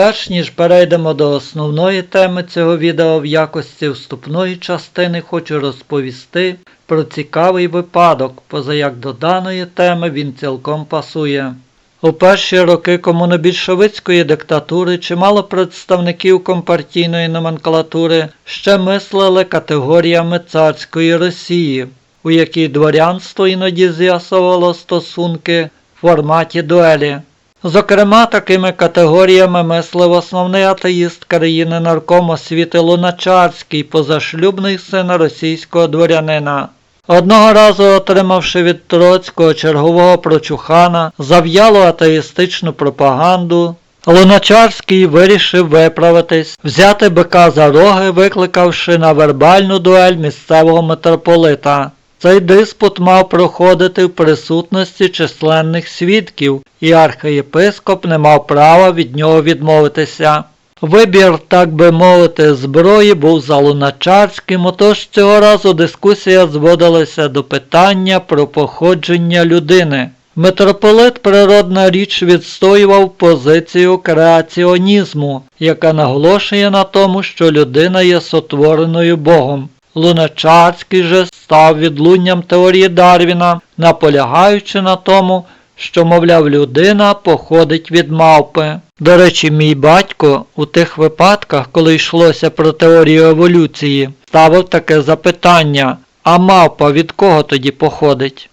Перш ніж перейдемо до основної теми цього відео в якості вступної частини хочу розповісти про цікавий випадок, поза як до даної теми він цілком пасує. У перші роки комунобільшовицької диктатури чимало представників компартійної номенклатури ще мислили категоріями царської Росії, у якій дворянство іноді з'ясовувало стосунки в форматі дуелі. Зокрема, такими категоріями мислив основний атеїст країни нарком освіти Луначарський, позашлюбний син російського дворянина. Одного разу, отримавши від Троцького чергового прочухана зав'ялу атеїстичну пропаганду, Луначарський вирішив виправитись, взяти бика за роги, викликавши на вербальну дуель місцевого митрополита. Цей диспут мав проходити в присутності численних свідків, і архієпископ не мав права від нього відмовитися. Вибір, так би мовити, зброї був за Луначарським, отож цього разу дискусія зводилася до питання про походження людини. Митрополит природна річ відстоював позицію креаціонізму, яка наголошує на тому, що людина є сотвореною Богом. Луначарський же став відлунням теорії Дарвіна, наполягаючи на тому, що, мовляв, людина походить від мавпи. До речі, мій батько у тих випадках, коли йшлося про теорію еволюції, ставив таке запитання, а мавпа від кого тоді походить?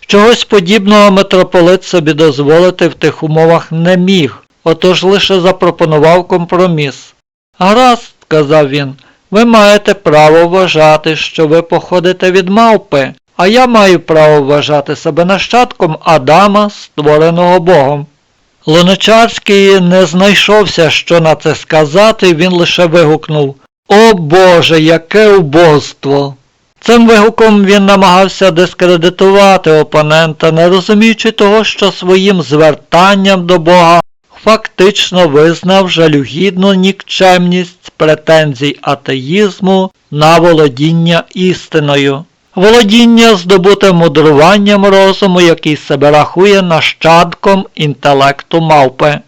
Чогось подібного митрополит собі дозволити в тих умовах не міг, отож лише запропонував компроміс. Гаразд, сказав він, ви маєте право вважати, що ви походите від мавпи, а я маю право вважати себе нащадком Адама, створеного Богом. Луначарський не знайшовся, що на це сказати, він лише вигукнув О Боже, яке убогство! Цим вигуком він намагався дискредитувати опонента, не розуміючи того, що своїм звертанням до Бога фактично визнав жалюгідну нікчемність претензій атеїзму на володіння істиною. Володіння здобуте мудруванням розуму, який себе рахує нащадком інтелекту мавпи.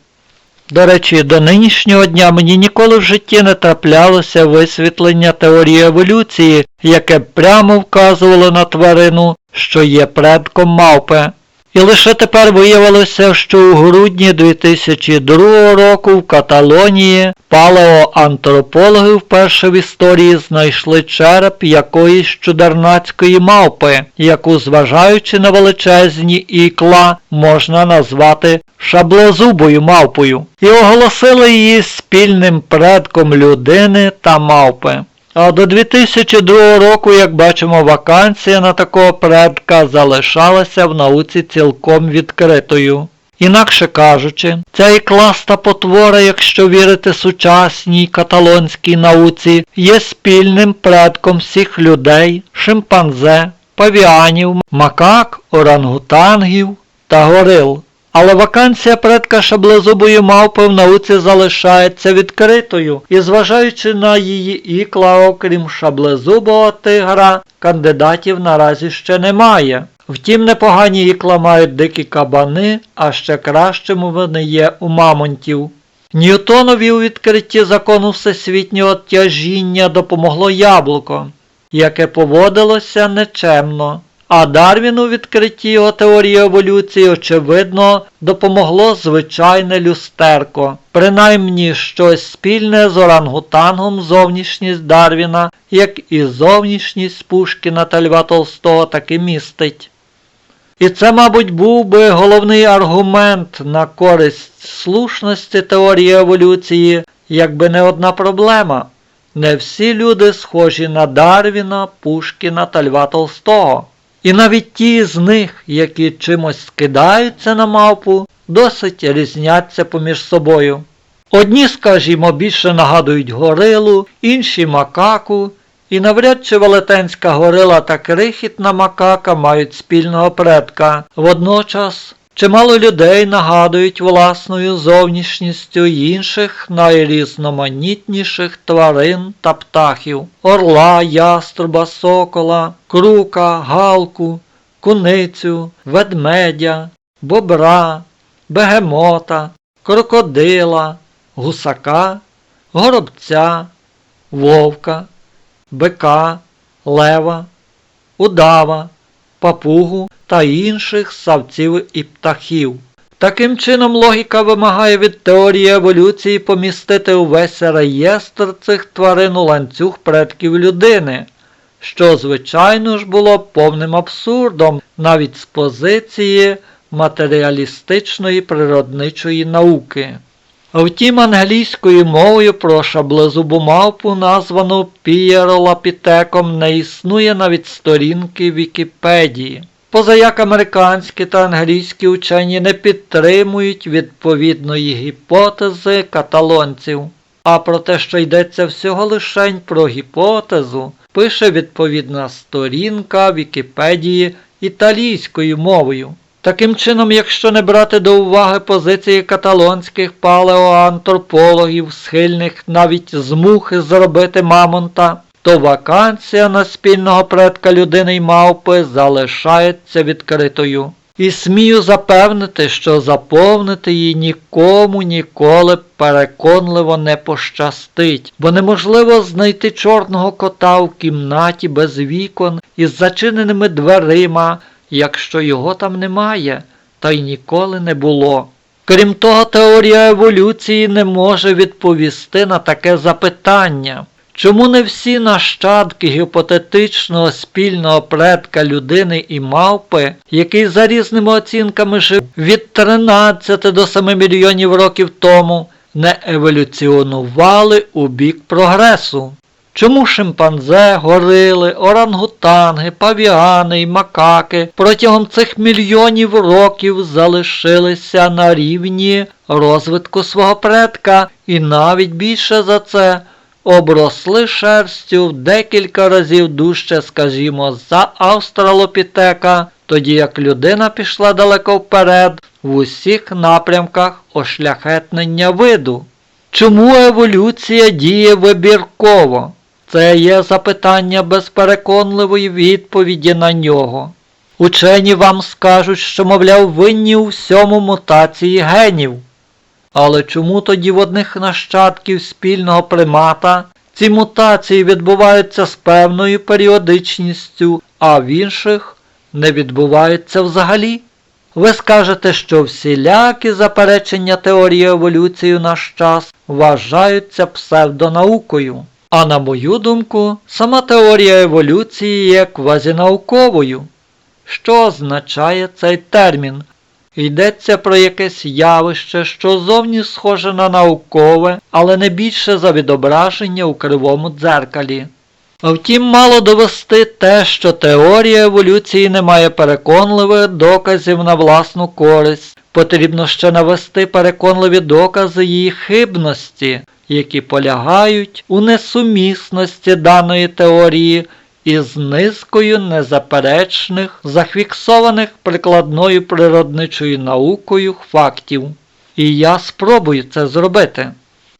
До речі, до нинішнього дня мені ніколи в житті не траплялося висвітлення теорії еволюції, яке прямо вказувало на тварину, що є предком мавпи. І лише тепер виявилося, що у грудні 2002 року в Каталонії палеоантропологи вперше в історії знайшли череп якоїсь чудернацької мавпи, яку, зважаючи на величезні ікла, можна назвати шаблозубою мавпою, і оголосили її спільним предком людини та мавпи. А до 2002 року, як бачимо, вакансія на такого предка залишалася в науці цілком відкритою. Інакше кажучи, ця ікласта потвора, якщо вірити сучасній каталонській науці, є спільним предком всіх людей, шимпанзе, павіанів, макак, орангутангів та горил. Але вакансія предка шаблезубої мавпи в науці залишається відкритою, і зважаючи на її ікла, окрім шаблезубого тигра, кандидатів наразі ще немає. Втім, непогані ікла мають дикі кабани, а ще кращими вони є у мамонтів. Ньютонові у відкритті закону всесвітнього тяжіння допомогло яблуко, яке поводилося нечемно. А Дарвіну відкритті його теорії еволюції, очевидно, допомогло звичайне люстерко, принаймні щось спільне з орангутангом зовнішність Дарвіна, як і зовнішність Пушкіна та Льва Толстого таки містить. І це, мабуть, був би головний аргумент на користь слушності теорії еволюції, якби не одна проблема. Не всі люди схожі на Дарвіна, Пушкіна та Льва Толстого. І навіть ті з них, які чимось скидаються на мавпу, досить різняться поміж собою. Одні, скажімо, більше нагадують горилу, інші макаку, і навряд чи велетенська горила та крихітна макака мають спільного предка. Водночас чимало людей нагадують власною зовнішністю інших найрізноманітніших тварин та птахів. Орла, яструба, сокола, крука, галку, куницю, ведмедя, бобра, бегемота, крокодила, гусака, горобця, вовка, бика, лева, удава, папугу та інших савців і птахів. Таким чином, логіка вимагає від теорії еволюції помістити увесь реєстр цих тварин у ланцюг предків людини, що, звичайно ж, було повним абсурдом навіть з позиції матеріалістичної природничої науки. Втім, англійською мовою про шаблезубу мавпу, названу пієролапітеком, не існує навіть сторінки Вікіпедії. Позаяк американські та англійські учені не підтримують відповідної гіпотези каталонців. А про те, що йдеться всього лишень про гіпотезу, пише відповідна сторінка Вікіпедії італійською мовою. Таким чином, якщо не брати до уваги позиції каталонських палеоантропологів, схильних навіть з мухи зробити мамонта, то вакансія на спільного предка людини й мавпи залишається відкритою. І смію запевнити, що заповнити її нікому ніколи переконливо не пощастить, бо неможливо знайти чорного кота в кімнаті без вікон із зачиненими дверима, якщо його там немає, та й ніколи не було. Крім того, теорія еволюції не може відповісти на таке запитання. Чому не всі нащадки гіпотетичного спільного предка людини і мавпи, який за різними оцінками жив від 13 до 7 мільйонів років тому, не еволюціонували у бік прогресу? Чому шимпанзе, горили, орангутанги, павіани і макаки протягом цих мільйонів років залишилися на рівні розвитку свого предка і навіть більше за це обросли шерстю в декілька разів дужче, скажімо, за австралопітека, тоді як людина пішла далеко вперед в усіх напрямках ошляхетнення виду. Чому еволюція діє вибірково? Це є запитання без переконливої відповіді на нього. Учені вам скажуть, що, мовляв, винні у всьому мутації генів. Але чому тоді в одних нащадків спільного примата ці мутації відбуваються з певною періодичністю, а в інших не відбуваються взагалі? Ви скажете, що всілякі заперечення теорії еволюції в наш час вважаються псевдонаукою. А на мою думку, сама теорія еволюції є квазінауковою. Що означає цей термін? Йдеться про якесь явище, що зовні схоже на наукове, але не більше за відображення у кривому дзеркалі. Втім, мало довести те, що теорія еволюції не має переконливих доказів на власну користь. Потрібно ще навести переконливі докази її хибності, які полягають у несумісності даної теорії із низкою незаперечних, зафіксованих прикладною природничою наукою фактів. І я спробую це зробити.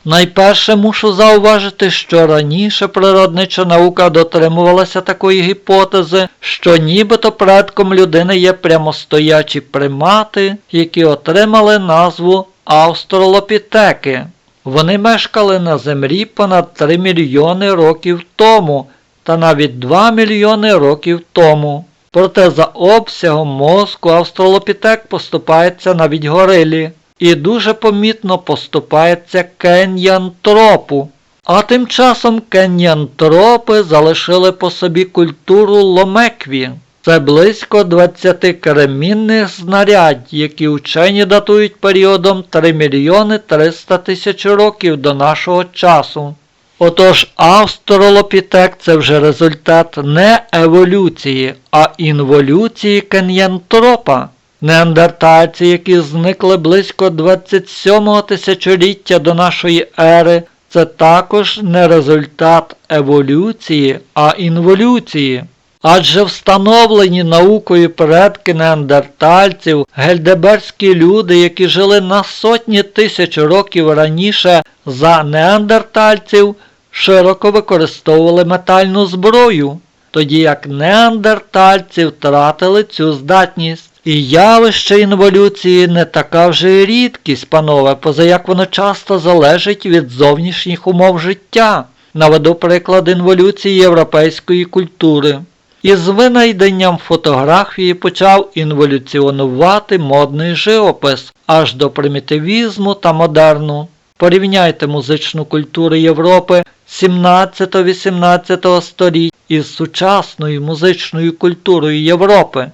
Найперше мушу зауважити, що раніше природнича наука дотримувалася такої гіпотези, що нібито предком людини є прямостоячі примати, які отримали назву австралопітеки. Вони мешкали на землі понад 3 мільйони років тому та навіть 2 мільйони років тому. Проте за обсягом мозку австралопітек поступається навіть горилі і дуже помітно поступається кеньянтропу. А тим часом кеньянтропи залишили по собі культуру ломекві. Це близько 20 кремінних знарядь, які учені датують періодом 3 мільйони 300 тисяч років до нашого часу. Отож, австралопітек це вже результат не еволюції, а інволюції кеньянтропа. Неандертальці, які зникли близько 27-го тисячоліття до нашої ери, це також не результат еволюції, а інволюції. Адже встановлені наукою предки неандертальців, гельдеберські люди, які жили на сотні тисяч років раніше за неандертальців, широко використовували метальну зброю, тоді як неандертальці втратили цю здатність. І явище інволюції не така вже й рідкість, панове, позаяк воно часто залежить від зовнішніх умов життя. Наведу приклад інволюції європейської культури. Із винайденням фотографії почав інволюціонувати модний живопис аж до примітивізму та модерну. Порівняйте музичну культуру Європи 17-18 століть із сучасною музичною культурою Європи.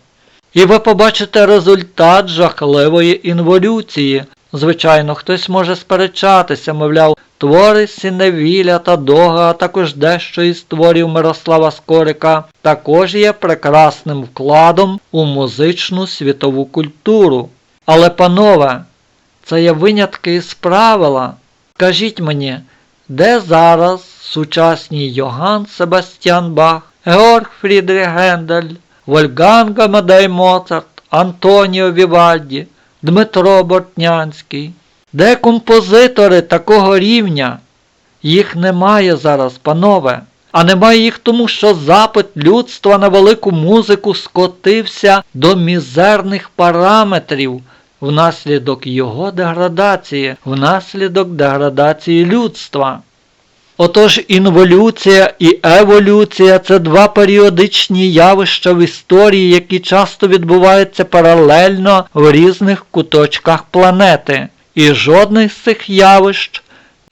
І ви побачите результат жахливої інволюції. Звичайно, хтось може сперечатися, мовляв, твори Сіневіля та Дога, а також дещо із творів Мирослава Скорика, також є прекрасним вкладом у музичну світову культуру. Але, панове, це є винятки із правила. Скажіть мені, де зараз сучасні Йоган Себастьян Бах, Георг Фрідріх Гендель, Вольганг Амадей Моцарт, Антоніо Вівальді, Дмитро Бортнянський? Де композитори такого рівня? Їх немає зараз, панове. А немає їх тому, що запит людства на велику музику скотився до мізерних параметрів внаслідок його деградації, внаслідок деградації людства. Отож інволюція і еволюція це два періодичні явища в історії, які часто відбуваються паралельно в різних куточках планети. І жодне з цих явищ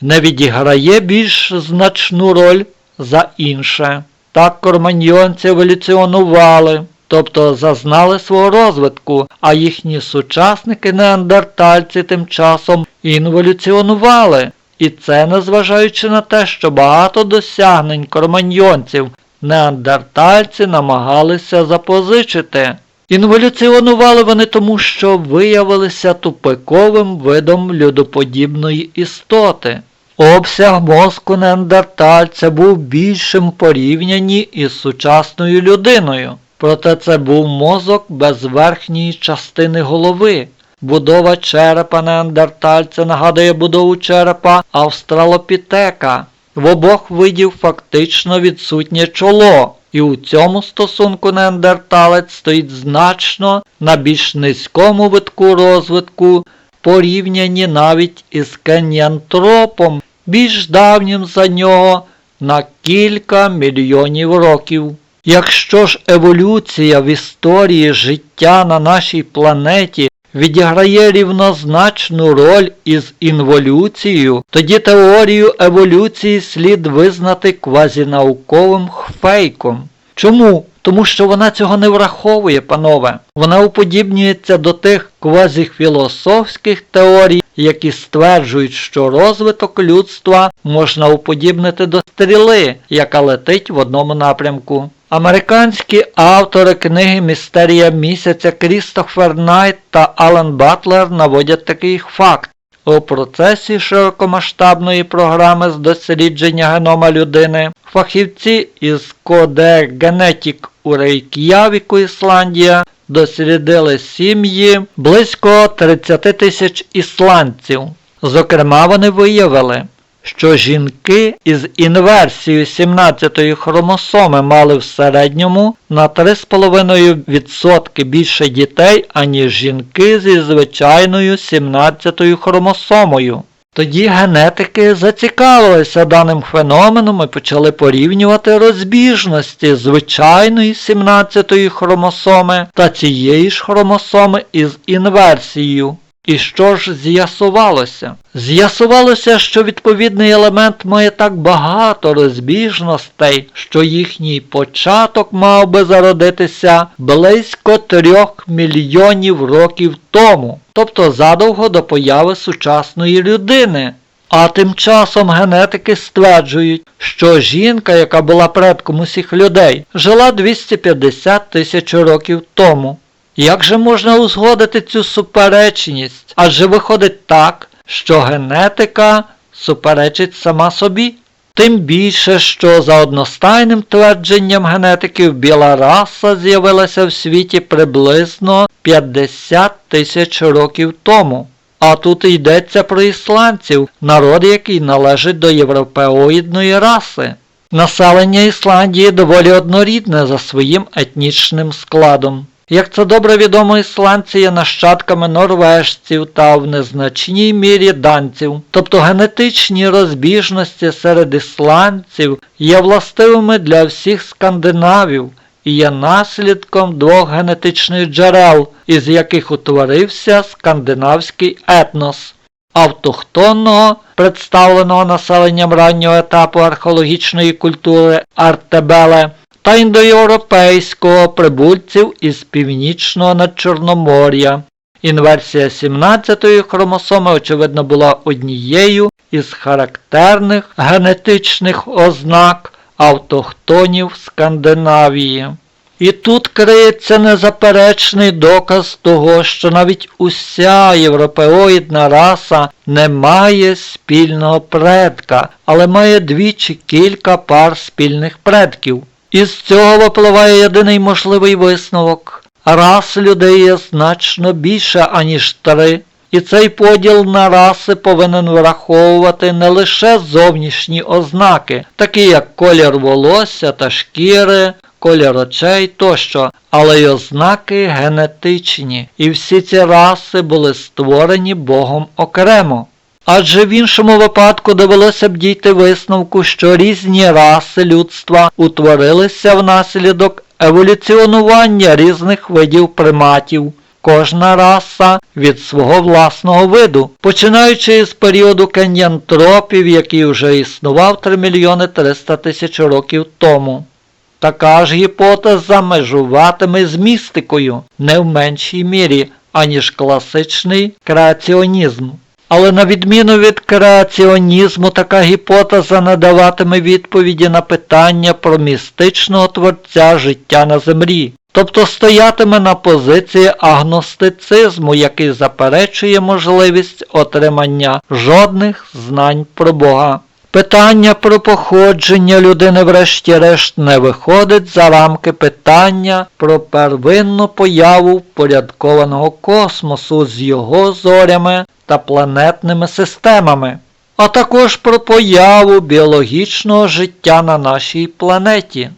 не відіграє більш значну роль за інше. Так корманьйонці еволюціонували, тобто зазнали свого розвитку, а їхні сучасники неандертальці тим часом інволюціонували. І це незважаючи на те, що багато досягнень корманьйонців неандертальці намагалися запозичити. Інволюціонували вони тому, що виявилися тупиковим видом людоподібної істоти. Обсяг мозку неандертальця був більшим порівнянні із сучасною людиною. Проте це був мозок без верхньої частини голови. Будова черепа неандертальця нагадує будову черепа австралопітека. В обох видів фактично відсутнє чоло, і у цьому стосунку неандерталець стоїть значно на більш низькому витку розвитку, порівнянні навіть із кеніантропом, більш давнім за нього на кілька мільйонів років. Якщо ж еволюція в історії життя на нашій планеті відіграє рівнозначну роль із інволюцією, тоді теорію еволюції слід визнати квазінауковим фейком. Чому? Тому що вона цього не враховує, панове. Вона уподібнюється до тих квазіфілософських теорій, які стверджують, що розвиток людства можна уподібнити до стріли, яка летить в одному напрямку. Американські автори книги Містерія місяця Крістофер Найт та Алан Батлер наводять такий факт. У процесі широкомасштабної програми з дослідження генома людини фахівці із Коде Генетік у Рейк'явіку, Ісландія, дослідили сім'ї близько 30 тисяч ісландців. Зокрема, вони виявили, що жінки із інверсією 17-ї хромосоми мали в середньому на 3,5% більше дітей, аніж жінки зі звичайною 17-ю хромосомою. Тоді генетики зацікавилися даним феноменом і почали порівнювати розбіжності звичайної 17-ї хромосоми та цієї ж хромосоми із інверсією. І що ж з'ясувалося? З'ясувалося, що відповідний елемент має так багато розбіжностей, що їхній початок мав би зародитися близько трьох мільйонів років тому, тобто задовго до появи сучасної людини. А тим часом генетики стверджують, що жінка, яка була предком усіх людей, жила 250 тисяч років тому. Як же можна узгодити цю суперечність? Адже виходить так, що генетика суперечить сама собі. Тим більше, що за одностайним твердженням генетиків біла раса з'явилася в світі приблизно 50 тисяч років тому. А тут йдеться про ісландців, народ, який належить до європеоїдної раси. Населення Ісландії доволі однорідне за своїм етнічним складом. Як це добре відомо, ісландці є нащадками норвежців та в незначній мірі данців. Тобто генетичні розбіжності серед ісландців є властивими для всіх скандинавів і є наслідком двох генетичних джерел, із яких утворився скандинавський етнос. Автохтонного, представленого населенням раннього етапу археологічної культури Артебеле, та індоєвропейського прибульців із північного Надчорномор'я. Інверсія 17-ї хромосоми, очевидно, була однією із характерних генетичних ознак автохтонів Скандинавії. І тут криється незаперечний доказ того, що навіть уся європеоїдна раса не має спільного предка, але має двічі кілька пар спільних предків. Із цього випливає єдиний можливий висновок. Рас людей є значно більше, аніж три, і цей поділ на раси повинен враховувати не лише зовнішні ознаки, такі як колір волосся та шкіри, колір очей тощо, але й ознаки генетичні, і всі ці раси були створені Богом окремо. Адже в іншому випадку довелося б дійти висновку, що різні раси людства утворилися внаслідок еволюціонування різних видів приматів. Кожна раса від свого власного виду, починаючи із періоду кенянтропів, який вже існував 3 мільйони 300 тисяч років тому. Така ж гіпотеза межуватиме з містикою не в меншій мірі, аніж класичний креаціонізм. Але на відміну від креаціонізму, така гіпотеза не даватиме відповіді на питання про містичного творця життя на землі, тобто стоятиме на позиції агностицизму, який заперечує можливість отримання жодних знань про Бога. Питання про походження людини врешті-решт не виходить за рамки питання про первинну появу впорядкованого космосу з його зорями та планетними системами, а також про появу біологічного життя на нашій планеті.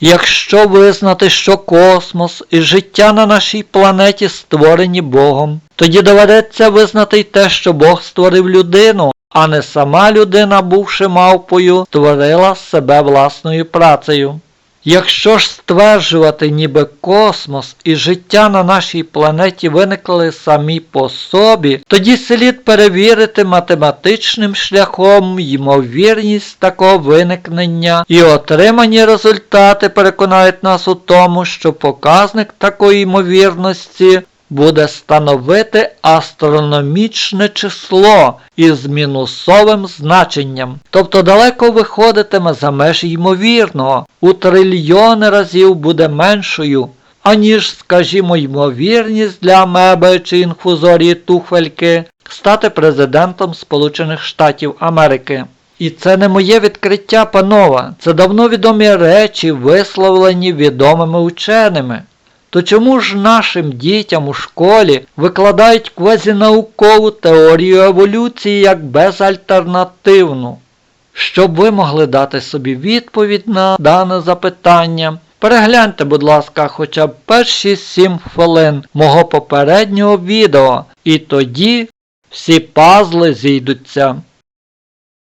Якщо визнати, що космос і життя на нашій планеті створені Богом, тоді доведеться визнати й те, що Бог створив людину, а не сама людина, бувши мавпою, створила себе власною працею. Якщо ж стверджувати, ніби космос і життя на нашій планеті виникли самі по собі, тоді слід перевірити математичним шляхом ймовірність такого виникнення і отримані результати переконають нас у тому, що показник такої ймовірності буде становити астрономічне число із мінусовим значенням, тобто далеко виходитиме за межі ймовірного, у трильйони разів буде меншою, аніж, скажімо, ймовірність для амеби чи інфузорії туфельки стати президентом Сполучених Штатів Америки. І це не моє відкриття, панова, це давно відомі речі, висловлені відомими ученими. То чому ж нашим дітям у школі викладають квазінаукову теорію еволюції як безальтернативну? Щоб ви могли дати собі відповідь на дане запитання, перегляньте, будь ласка, хоча б перші 7 хвилин мого попереднього відео, і тоді всі пазли зійдуться.